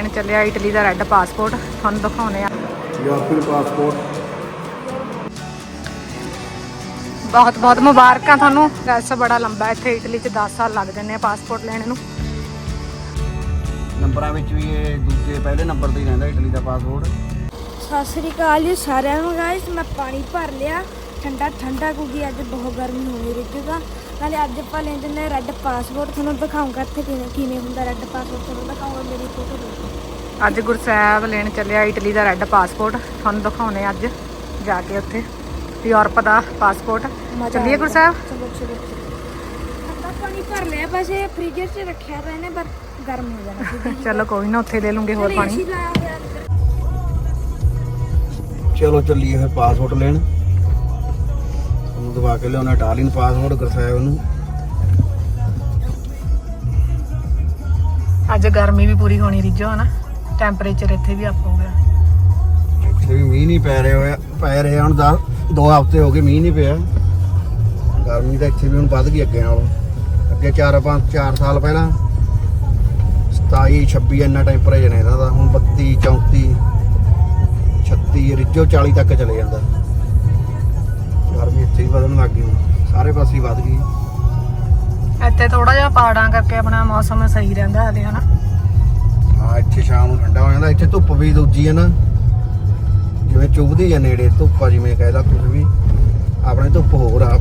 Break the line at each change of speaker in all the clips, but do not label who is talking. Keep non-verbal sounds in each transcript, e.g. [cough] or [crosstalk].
ਲੈਣ ਚੱਲਿਆ ਇਟਲੀ ਦਾ red passport ਤੁਹਾਨੂੰ ਦਿਖਾਉਣੇ ਆ
ਯੂਰਪੀਅਨ ਪਾਸਪੋਰਟ
ਬਹੁਤ ਬਹੁਤ ਮੁਬਾਰਕਾਂ ਤੁਹਾਨੂੰ। ਪ੍ਰੋਸੈਸ ਬੜਾ ਲੰਬਾ ਹੈ ਇੱਥੇ ਇਟਲੀ 'ਚ 10 ਸਾਲ ਲੱਗ ਜਾਂਦੇ ਆ ਪਾਸਪੋਰਟ ਲੈਣ ਨੂੰ।
ਨੰਬਰਾਂ ਵਿੱਚ ਵੀ ਇਹ ਦੂਜੇ ਪਹਿਲੇ ਨੰਬਰ ਤੇ ਹੀ ਰਹਿੰਦਾ ਇਟਲੀ ਦਾ ਪਾਸਪੋਰਟ
ਸਤਿ ਸ੍ਰੀ ਅਕਾਲ ਜੀ ਸਾਰਿਆਂ ਨੂੰ ਗਾਇਸ ਮੈਂ ਪਾਣੀ ਭਰ ਲਿਆ। ਠੰਡਾ ਠੰਡਾ ਕਿਉਂਕਿ ਅੱਜ ਬਹੁਤ ਗਰਮੀ ਹੋਣੀ ਰਿੱਜੂਗਾ ਨਾਲੇ ਅੱਜ ਆਪਾਂ ਲੈਂਦੇ ਨੇ ਰੈੱਡ ਪਾਸਪੋਰਟ ਤੁਹਾਨੂੰ ਦਿਖਾਉਂਗਾ ਇੱਥੇ ਕਿਵੇਂ ਕਿਵੇਂ ਹੁੰਦਾ ਰੈੱਡ ਪਾਸਪੋਰਟ ਤੁਹਾਨੂੰ ਦਿਖਾਉਂਗਾ ਮੇਰੀ ਫੋਟੋ ਦੇਖੋ
ਅੱਜ ਗੁਰਸਾਹਿਬ ਲੈਣ ਚੱਲਿਆ ਇਟਲੀ ਦਾ ਰੈੱਡ ਪਾਸਪੋਰਟ ਤੁਹਾਨੂੰ ਦਿਖਾਉਣੇ ਅੱਜ ਜਾ ਕੇ ਉੱਥੇ ਯੂਰਪ ਦਾ ਪਾਸਪੋਰਟ ਚੱਲੀਏ ਗੁਰਸਾਹਿਬ
ਚਲੋ ਚਲੋ। ਠੰਡਾ ਪਾਣੀ ਭਰ ਲਿਆ ਬਸ ਇਹ ਫ੍ਰੀਜ਼ਰ 'ਚ ਰੱਖਿਆ ਤਾਂ ਇਹਨੇ ਪਰ ਗਰਮ ਹੋ ਜਾਣਾ ਸੀ। [laughs]
ਚਲੋ ਕੋਈ ਨਾ ਉੱਥੇ ਲੈ ਲੂੰਗੇ ਹੋਰ ਪਾਣੀ।
ਚਲੋ ਚੱਲੀਏ ਫਿਰ ਪਾਸਪੋਰਟ ਲੈਣ। ਦਵਾ ਕੇ ਲਿਆਉਣਾ ਇਟਾਲੀਅਨ ਪਾਸਪੋਰਟ ਕਰਸਾਇਆ ਉਹਨੂੰ।
ਅੱਜ ਗਰਮੀ ਵੀ ਪੂਰੀ ਹੋਣੀ ਰਿਜੋ ਹਨਾ? ਟੈਂਪਰੇਚਰ ਇੱਥੇ ਵੀ ਅਪ ਹੋ ਗਿਆ।
ਇੱਥੇ ਵੀ ਮੀਂਹ ਨਹੀਂ ਪੈ ਰਿਹਾ ਹੋਇਆ ਪੈ ਰਿਹਾ ਹੁਣ ਦਾ ਦੋ ਹਫ਼ਤੇ ਹੋ ਗਏ ਮੀਂਹ ਨਹੀਂ ਪਿਆ। ਗਰਮੀ ਤਾਂ ਇੱਥੇ ਵੀ ਹੁਣ ਵੱਧ ਗਈ ਅੱਗੇ ਨਾਲੋਂ। ਅੱਗੇ 4 5 4 ਸਾਲ ਪਹਿਲਾਂ 27 26 ਇੰਨਾ ਟੈਂਪਰੇਚਰ ਨੇ ਇਹਦਾ ਤਾਂ ਹੁਣ 32 34 36 ਰਿਜੋ 40 ਤੱਕ ਚਲੇ ਜਾਂਦਾ। ਇੱਥੇ ਹੀ ਵਧਣ ਲੱਗ ਗਈ ਹੁਣ। ਸਾਰੇ ਪਾਸੇ ਹੀ ਵੱਧ ਗਈ
ਇੱਥੇ ਥੋੜਾ ਜਿਹਾ ਪਹਾੜਾਂ ਕਰਕੇ ਆਪਣਾ ਮੌਸਮ ਸਹੀ ਰਹਿੰਦਾ ਹਲੇ ਹਨਾ?
ਹਾਂ ਇੱਥੇ ਸ਼ਾਮ ਨੂੰ ਠੰਡਾ ਹੋ ਜਾਂਦਾ। ਇੱਥੇ ਧੁੱਪ ਵੀ ਦੂਜੀ ਹੈ ਨਾ। ਜਿਵੇਂ ਚੁੱਭਦੀ ਆ ਨੇੜੇ ਧੁੱਪ ਆ ਜਿਵੇਂ ਕਹਿਦਾ ਕੁਝ ਵੀ। ਆਪਣੇ ਧੁੱਪ ਹੋਰ ਆ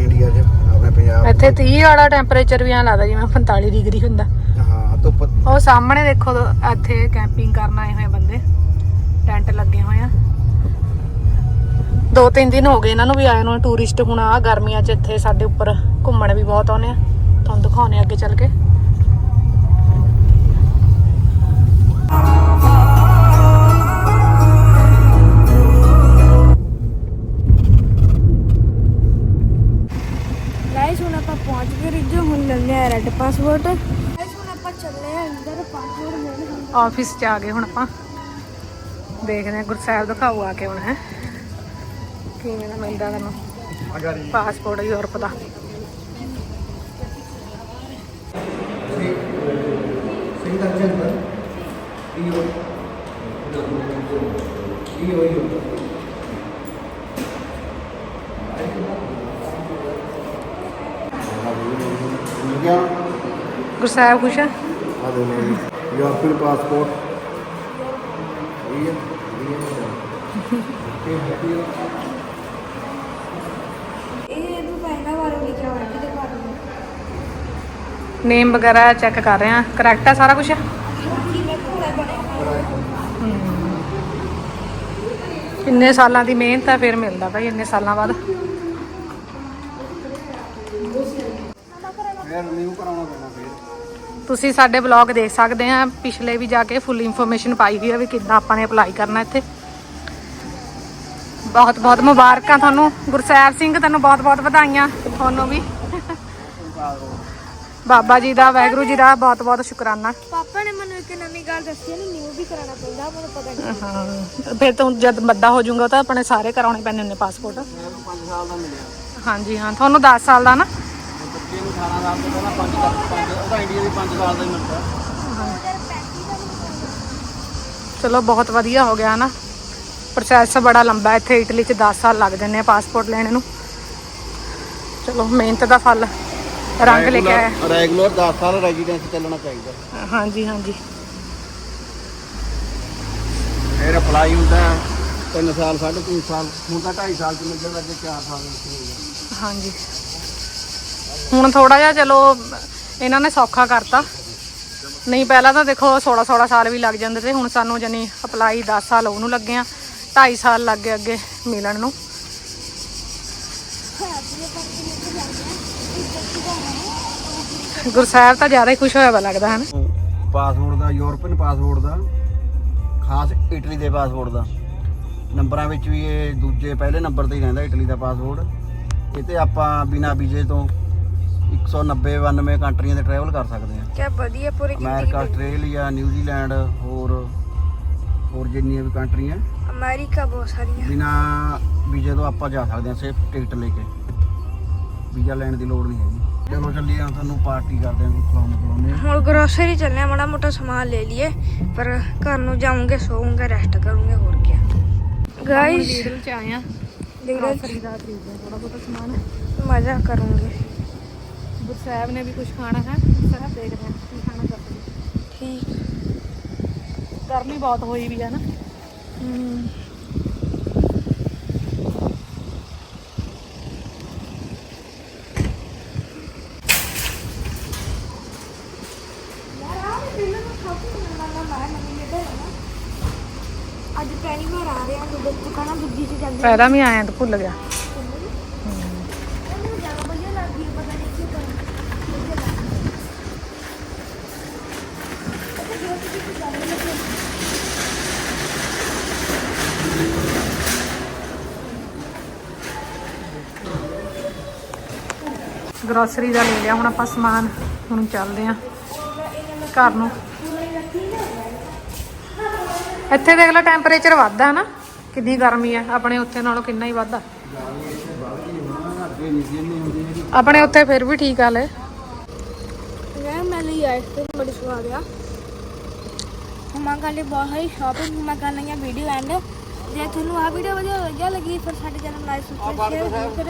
ਇੰਡੀਆ 'ਚ ਆਪਣੇ ਪੰਜਾਬ 'ਚ।
ਇੱਥੇ 30 ਵਾਲਾ ਟੈਂਪਰੇਚਰ ਵੀ ਐਂ ਲੱਗਦਾ ਜਿਵੇਂ 45 ਡਿਗਰੀ ਹੁੰਦਾ।
ਹਾਂ ਧੁੱਪ
ਉਹ ਸਾਹਮਣੇ ਦੇਖੋ ਦੋ- ਇੱਥੇ ਕੈਂਪਿੰਗ ਕਰਨ ਆਏ ਹੋਏ ਬੰਦੇ। ਟੈਂਟ ਲੱਗੇ ਹੋਏ ਆ। ਦੋ ਤਿੰਨ ਦਿਨ ਹੋ ਗਏ ਇਹਨਾਂ ਨੂੰ ਵੀ ਆਏ ਨੂੰ ਟੂਰਿਸਟ ਹੁਣ ਆ ਗਰਮੀਆਂ 'ਚ ਇੱਥੇ ਸਾਡੇ ਉੱਪਰ ਘੁੰਮਣ ਵੀ ਬਹੁਤ ਆਉਂਦੇ ਆ। ਤੁਹਾਨੂੰ ਦਿਖਾਉਣੇ ਅੱਗੇ ਚੱਲ ਕੇ।
ਗਾਇਸ ਹੁਣ ਆਪਾਂ ਪਹੁੰਚ ਗਏ ਰਿੱਜੋ ਹੁਣ ਲੈਣੇ ਆ ਰੈੱਡ ਪਾਸਪੋਰਟ ਗਾਇਸ ਹੁਣ ਆਪਾਂ ਚੱਲੇ ਆ ਅੰਦਰ ਪਾਸਪੋਰਟ ਲੈਣ
ਆਫਿਸ 'ਚ ਆ ਗਏ ਹੁਣ ਆਪਾਂ। ਦੇਖਦੇ ਆ ਗੁਰਸਾਹਿਬ ਦਿਖਾਊ ਆ ਕੇ ਹੁਣ ਹੈ। ਕਿਵੇਂ ਦਾ ਮਿਲਦਾ ਤੈਨੂੰ? ਪਾਸਪੋਰਟ ਯੂਰਪ ਦਾ। ਗੁਰਸਾਹਿਬ ਖੁਸ਼ ਆ?
ਆ ਲੋ ਯੂਰਪੀਅਨ ਪਾਸਪੋਰਟ ਇਹ ਹੈ ਇਹ ਹੈ
ਇਹ ਇਹਨੂੰ ਪਹਿਲਾਂ ਵਾਰ ਲਿਖਿਆ ਹੋਇਆ ਕਿਤੇ ਬਾਰੇ
ਨੇਮ ਵਗੈਰਾ ਚੈੱਕ ਕਰ ਰਹੇ ਆ ਕਰੈਕਟ ਆ ਸਾਰਾ ਕੁਝ ਇੰਨੇ ਸਾਲਾਂ ਦੀ ਮਿਹਨਤ ਆ ਫਿਰ ਮਿਲਦਾ ਭਾਈ ਇੰਨੇ ਸਾਲਾਂ ਬਾਅਦ। ਤੁਸੀਂ ਸਾਡੇ ਬਲੌਗ ਦੇਖ ਸਕਦੇ ਆ ਪਿਛਲੇ ਵੀ ਜਾ ਕੇ ਫੁੱਲ ਇਨਫੋਰਮੇਸ਼ਨ ਪਾਈ ਹੋਈ ਆ ਵੀ ਕਿੱਦਾਂ ਆਪਾਂ ਨੇ ਅਪਲਾਈ ਕਰਨਾ ਇੱਥੇ। ਬਹੁਤ ਬਹੁਤ ਮੁਬਾਰਕਾਂ ਤੁਹਾਨੂੰ। ਗੁਰਸੈਬ ਸਿੰਘ ਤੈਨੂੰ ਬਹੁਤ ਬਹੁਤ ਵਧਾਈਆਂ। ਤੁਹਾਨੂੰ ਵੀ। ਬਾਬਾ ਜੀ ਦਾ ਵਾਹਿਗੁਰੂ ਜੀ ਦਾ ਬਹੁਤ ਬਹੁਤ ਸ਼ੁਕਰਾਨਾ।
ਪਾਪਾ ਨੇ ਮੈਨੂੰ ਇੱਕ ਨਵੀਂ ਗੱਲ ਦੱਸੀ ਨਹੀਂ ਨਿਊ ਵੀ ਕਰਾਉਣਾ ਪੈਂਦਾ ਮੈਨੂੰ ਪਤਾ ਨਹੀਂ।
ਹਾਂ ਫਿਰ ਤੂੰ ਜਦ ਵੱਡਾ ਹੋ ਜਾਊਗਾ ਤਾਂ ਆਪਣੇ ਸਾਰੇ ਕਰਾਉਣੇ ਪੈਣੇ ਨੇ ਪਾਸਪੋਰਟ
5 ਸਾਲ ਦਾ ਮਿਲਿਆ।
ਹਾਂਜੀ ਹਾਂ ਤੁਹਾਨੂੰ 10 ਸਾਲ ਦਾ ਨਾ?
ਬੱਚੇ ਨੂੰ 18 ਸਾਲ ਤੋਂ ਪਹਿਲਾਂ 5 5 ਉਹਦਾ ਇੰਡੀਆ ਦੀ 5 ਸਾਲ ਦਾ ਹੀ ਮਿਲਦਾ।
ਚਲੋ ਬਹੁਤ ਵਧੀਆ ਹੋ ਗਿਆ ਨਾ। ਪ੍ਰੋਸੈਸ ਬੜਾ ਲੰਬਾ ਇੱਥੇ ਇਟਲੀ 'ਚ 10 ਸਾਲ ਲੱਗ ਜਾਂਦੇ ਆ ਪਾਸਪੋਰਟ ਲੈਣ ਨੂੰ। ਚਲੋ ਮਿਹਨਤ ਦਾ ਫਲ। ਰੰਗ ਲੈ ਕੇ ਆਇਆ
ਰੈਗੂਲਰ 10 ਸਾਲ ਰੈਜ਼ੀਡੈਂਸ ਚੱਲਣਾ ਚਾਹੀਦਾ।
ਹਾਂਜੀ ਹਾਂਜੀ।
ਫਿਰ ਅਪਲਾਈ ਹੁੰਦਾ 3 ਸਾਲ 3.5 ਸਾਲ। ਹੁਣ ਤਾਂ 2.5 ਸਾਲ ਚ ਮਿਲ ਜਾਂਦਾ ਅੱਗੇ 4 ਸਾਲ ਵਿੱਚ ਹੋ ਗਿਆ
ਹਾਂਜੀ। ਹੁਣ ਥੋੜਾ ਜਿਹਾ ਚਲੋ ਇਹਨਾਂ ਨੇ ਸੌਖਾ ਕਰਤਾ। ਨਹੀਂ ਪਹਿਲਾਂ ਤਾਂ ਦੇਖੋ 16 16 ਸਾਲ ਵੀ ਲੱਗ ਜਾਂਦੇ ਤੇ ਹੁਣ ਸਾਨੂੰ ਜਾਨੀ ਅਪਲਾਈ 10 ਸਾਲ ਉਹਨੂੰ ਲੱਗੇ ਆ। 2.5 ਸਾਲ ਲੱਗ ਗਏ ਅੱਗੇ ਮਿਲਣ ਨੂੰ। ਗੁਰਸਾਹਿਬ ਤਾਂ ਜ਼ਿਆਦਾ ਹੀ ਖੁਸ਼ ਹੋਇਆ ਵਾ ਲੱਗਦਾ ਹਨ?
ਪਾਸਪੋਰਟ ਦਾ ਯੂਰਪੀਅਨ ਪਾਸਪੋਰਟ ਦਾ ਖਾਸ ਇਟਲੀ ਦੇ ਪਾਸਪੋਰਟ ਦਾ। ਨੰਬਰਾਂ ਵਿੱਚ ਵੀ ਇਹ ਦੂਜੇ ਪਹਿਲੇ ਨੰਬਰ ਤੇ ਹੀ ਰਹਿੰਦਾ ਇਟਲੀ ਦਾ ਪਾਸਪੋਰਟ ਇਹ ਤੇ ਆਪਾਂ ਬਿਨਾ ਵੀਜ਼ੇ ਤੋਂ 190 92 ਕੰਟਰੀਆਂ ਤੇ ਟਰੈਵਲ ਕਰ ਸਕਦੇ ਹਾਂ।
ਕਿਆ ਵਧੀਆ ਪੂਰੀ
ਅਮਰੀਕਾ ਆਸਟ੍ਰੇਲੀਆ ਨਿਊਜ਼ੀਲੈਂਡ ਹੋਰ ਹੋਰ ਜਿੰਨੀਆਂ ਵੀ ਕੰਟਰੀਆਂ।
ਅਮਰੀਕਾ ਬਹੁਤ ਸਾਰੀਆਂ।
ਬਿਨਾ ਵੀਜ਼ੇ ਤੋਂ ਆਪਾਂ ਜਾ ਸਕਦੇ ਹਾਂ ਸਿਰਫ ਟਿਕਟ ਲੈ ਕੇ। ਵੀਜ਼ਾ ਲੈਣ ਦੀ ਲੋੜ ਨਹੀਂ ਹੈਗੀ। ਚਲੋ ਚੱਲੀਏ ਤੁਹਾਨੂੰ ਪਾਰਟੀ ਕਰਦੇ ਆਂ ਕੋਈ ਖਵਾਉਣ ਖਵਾਉਣੇ
ਹੁਣ ਗਰੋਸਰੀ ਚੱਲਿਆ ਮਾੜਾ ਮੋਟਾ ਸਮਾਨ ਲੈ ਲਈਏ ਪਰ ਘਰ ਨੂੰ ਜਾਊਂਗੇ ਸੋਊਂਗੇ ਰੈਸਟ ਕਰੂੰਗੇ ਹੋਰ ਕੀ ਗਾਇਸ
ਲੀਡਲ ਚ ਆਏ ਆ
ਲੀਡਰ
ਗਰੋਸਰੀ ਦਾ ਖਰੀਦਦੇ ਥੋੜਾ ਬਹੁਤਾ ਸਮਾਨ।
ਮਜ਼ਾ ਕਰੂੰਗੇ।
ਗੁਰਸਾਹਿਬ ਨੇ ਵੀ ਕੁਝ ਖਾਣਾ ਹੈ। ਗੁਰਸਾਹਿਬ ਦੇਖਦੇ ਆ ਕੀ ਖਾਣਾ ਚਾਹੁੰਦੇ
ਠੀਕ।
ਗਰਮੀ ਬਹੁਤ ਹੋਈ ਵੀ ਹੈ ਨਾ।
ਹਮ। ਅੱਜ ਪਹਿਲੀ ਵਾਰ ਆ ਰਹੇ ਹਾਂ ਦੁੱਧ ਦੁਕਾਨਾਂ ਦੂਜੀ ਚ ਜਾਂਦੇ
ਪਹਿਲਾਂ ਵੀ ਆਇਆ ਤਾਂ ਭੁੱਲ ਗਿਆ।
ਮੈਨੂੰ ਜ਼ਿਆਦਾ ਵਧੀਆ ਲੱਗਦੀ ਹੈ ਪਤਾ ਨਹੀਂ ਕਿਉਂ। ਵਧੀਆ ਲੱਗਦੀ ਹੈ ਅੱਛਾ ਜੋ ਤੁਸੀਂ ਜ਼ਿਆਦਾ ਲੱਗੇ
ਗਰੋਸਰੀ ਦਾ ਲੈ ਲਿਆ ਹੁਣ ਆਪਾਂ ਸਮਾਨ ਹੁਣ ਚੱਲਦੇ ਆ। ਘਰ ਨੂੰ। ਇੱਥੇ ਦੇਖ ਲਓ ਟੈਂਪਰੇਚਰ ਵੱਧਦਾ ਹੈ ਨਾ, ਕਿੰਨੀ ਗਰਮੀ ਆ ਆਪਣੇ ਉੱਥੇ ਨਾਲੋਂ ਕਿੰਨਾ ਹੀ ਵੱਧਦਾ। ਆਪਣੇ ਉੱਥੇ ਫਿਰ ਵੀ ਠੀਕ ਆ ਲੈ
ਮੈਂ ਮੈਂ ਲਈ ਆਈਸਕ੍ਰੀਮ ਬੜੀ ਸਵਾਦ ਆ। ਹਮਾਂ ਲਈ ਬਹੁਤ ਹੀ ਸ਼ਾਪਿੰਗ ਹਮਾਂ ਕਰ ਲਈਆਂ ਵੀਡੀਓ ਐਂਡ ਜੇ ਤੁਹਾਨੂੰ ਆ ਵੀਡੀਓ ਵਧੀਆ ਲੱਗਿਆ ਲੱਗੀ ਫਿਰ ਸਾਡੇ ਚੈਨਲ ਲਾਈਕ ਸਬਸਕ੍ਰਾਈਬ ਸ਼ੇਅਰ ਜ਼ਰੂਰ